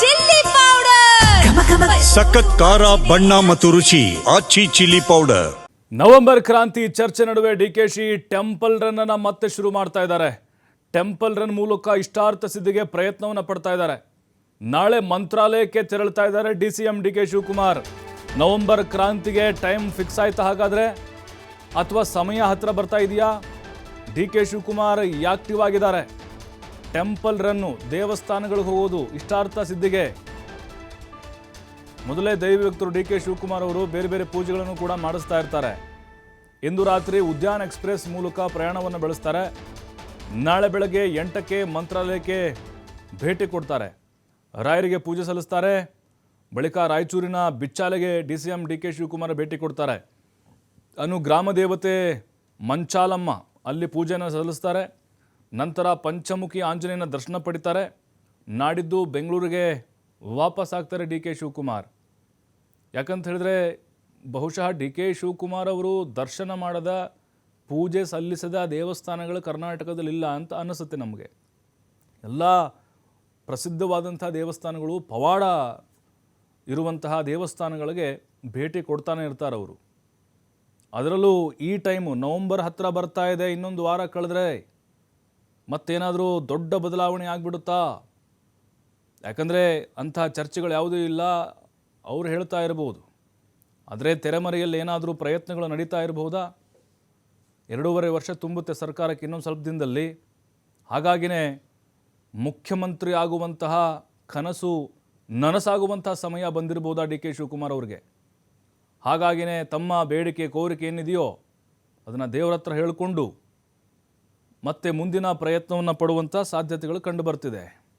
Chilli powder. ಸಖತ್ ಖಾರ ಬಣ್ಣ ಮತ್ತು ರುಚಿ ಆಚಿ ಚಿಲ್ಲಿ ಪೌಡರ್. ನವೆಂಬರ್ ಕ್ರಾಂತಿ ಚರ್ಚೆ ನಡುವೆ D K Shi temple run ಅನ್ನ ಮತ್ತೆ ಶುರು ಮಾಡ್ತಾ ಇದ್ದಾರೆ. ಟೆಂಪಲ್ ರನ್ ಮೂಲಕ ಇಷ್ಟಾರ್ಥ ಸಿದ್ಧಿಗೆ ಪ್ರಯತ್ನವನ್ನು ಪಡ್ತಾ ಇದ್ದಾರೆ. ನಾಳೆ ಮಂತ್ರಾಲಯಕ್ಕೆ ತೆರಳ್ತಾ ಇದ್ದಾರೆ D C M D K Shivakumar. November ಕ್ರಾಂತಿಗೆ ಟೈಮ್ ಫಿಕ್ಸ್ ಆಯ್ತಾ ಹಾಗಾದ್ರೆ? ಅಥವಾ ಸಮಯ ಹತ್ರ ಬರ್ತಾ ಇದೆಯಾ? ಡಿ ಕೆ ಶಿವಕುಮಾರ್ ಆಕ್ಟಿವ್ ಆಗಿದ್ದಾರೆ? ಟೆಂಪಲ್ ರನ್ನು ದೇವಸ್ಥಾನಗಳಿಗೆ ಹೋಗೋದು ಇಷ್ಟಾರ್ಥ ಸಿದ್ಧಿಗೆ. ಮೊದಲೇ ದೈವಭಕ್ತರು ಡಿ ಕೆ ಶಿವಕುಮಾರ್ ಅವರು ಬೇರೆ ಬೇರೆ ಪೂಜೆಗಳನ್ನು ಕೂಡ ಮಾಡಿಸ್ತಾ ಇರ್ತಾರೆ. ಇಂದು ರಾತ್ರಿ ಉದ್ಯಾನ ಎಕ್ಸ್ಪ್ರೆಸ್ ಮೂಲಕ ಪ್ರಯಾಣವನ್ನು ಬೆಳೆಸ್ತಾರೆ. ನಾಳೆ ಬೆಳಗ್ಗೆ ಎಂಟಕ್ಕೆ ಮಂತ್ರಾಲಯಕ್ಕೆ ಭೇಟಿ ಕೊಡ್ತಾರೆ. ರಾಯರಿಗೆ ಪೂಜೆ ಸಲ್ಲಿಸ್ತಾರೆ. ಬಳಿಕ ರಾಯಚೂರಿನ ಬಿಚ್ಚಾಲೆಗೆ D C M D K Shivakumar ಭೇಟಿ ಕೊಡ್ತಾರೆ. ಅನು ಗ್ರಾಮ ದೇವತೆ ಮಂಚಾಲಮ್ಮ ಅಲ್ಲಿ ಪೂಜೆಯನ್ನು ಸಲ್ಲಿಸ್ತಾರೆ. ನಂತರ ಪಂಚಮುಖಿ ಆಂಜನೇಯನ ದರ್ಶನ ಪಡಿತಾರೆ. ನಾಡಿದ್ದು ಬೆಂಗಳೂರಿಗೆ ವಾಪಸ್ ಆಗ್ತಾರೆ ಡಿ ಕೆ ಶಿವಕುಮಾರ್. ಯಾಕಂತ ಹೇಳಿದ್ರೆ ಬಹುಶಃ ಡಿ ಕೆ ಶಿವಕುಮಾರ್ ಅವರು ದರ್ಶನ ಮಾಡದ, ಪೂಜೆ ಸಲ್ಲಿಸದ ದೇವಸ್ಥಾನಗಳು ಕರ್ನಾಟಕದಲ್ಲಿ ಇಲ್ಲ ಅಂತ ಅನ್ನಿಸುತ್ತೆ ನಮಗೆ. ಎಲ್ಲ ಪ್ರಸಿದ್ಧವಾದಂಥ ದೇವಸ್ಥಾನಗಳು ಪವಾಡ ಇರುವಂತಹ ದೇವಸ್ಥಾನಗಳಿಗೆ ಭೇಟಿ ಕೊಡ್ತಾನೆ ಇರ್ತಾರೆ ಅವರು. ಅದರಲ್ಲೂ ಈ ಟೈಮು ನವಂಬರ್ ಹತ್ತಿರ ಬರ್ತಾ ಇದೆ, ಇನ್ನೊಂದು ವಾರ ಕಳೆದ್ರೆ ಮತ್ತೇನಾದರೂ ದೊಡ್ಡ ಬದಲಾವಣೆ ಆಗಿಬಿಡುತ್ತಾ? ಯಾಕಂದರೆ ಅಂಥ ಚರ್ಚೆಗಳು ಯಾವುದೂ ಇಲ್ಲ, ಅವರು ಹೇಳ್ತಾ ಇರಬಹುದು ಆದರೆ ತೆರೆಮರೆಯಲ್ಲಿ ಏನಾದರೂ ಪ್ರಯತ್ನಗಳು ನಡೀತಾ ಇರಬಹುದಾ ಎರಡೂವರೆ ವರ್ಷ ತುಂಬುತ್ತೆ ಸರ್ಕಾರಕ್ಕೆ ಇನ್ನೊಂದು ಸ್ವಲ್ಪ ದಿನದಲ್ಲಿ. ಹಾಗಾಗಿನೇ ಮುಖ್ಯಮಂತ್ರಿ ಆಗುವಂತಹ ಕನಸು, ನನಸಾಗುವಂತಹ ಸಮಯ ಬಂದಿರಬಹುದಾ ಡಿ ಕೆ ಶಿವಕುಮಾರ್ ಅವ್ರಿಗೆ? ಹಾಗಾಗಿನೇ ತಮ್ಮ ಬೇಡಿಕೆ, ಕೋರಿಕೆ ಏನಿದೆಯೋ ಅದನ್ನು ದೇವರ ಹತ್ರ ಹೇಳಿಕೊಂಡು ಮತ್ತೆ ಮುಂದಿನ ಪ್ರಯತ್ನವನ್ನು ಪಡುವಂಥ ಸಾಧ್ಯತೆಗಳು ಕಂಡು ಬರ್ತಿದೆ.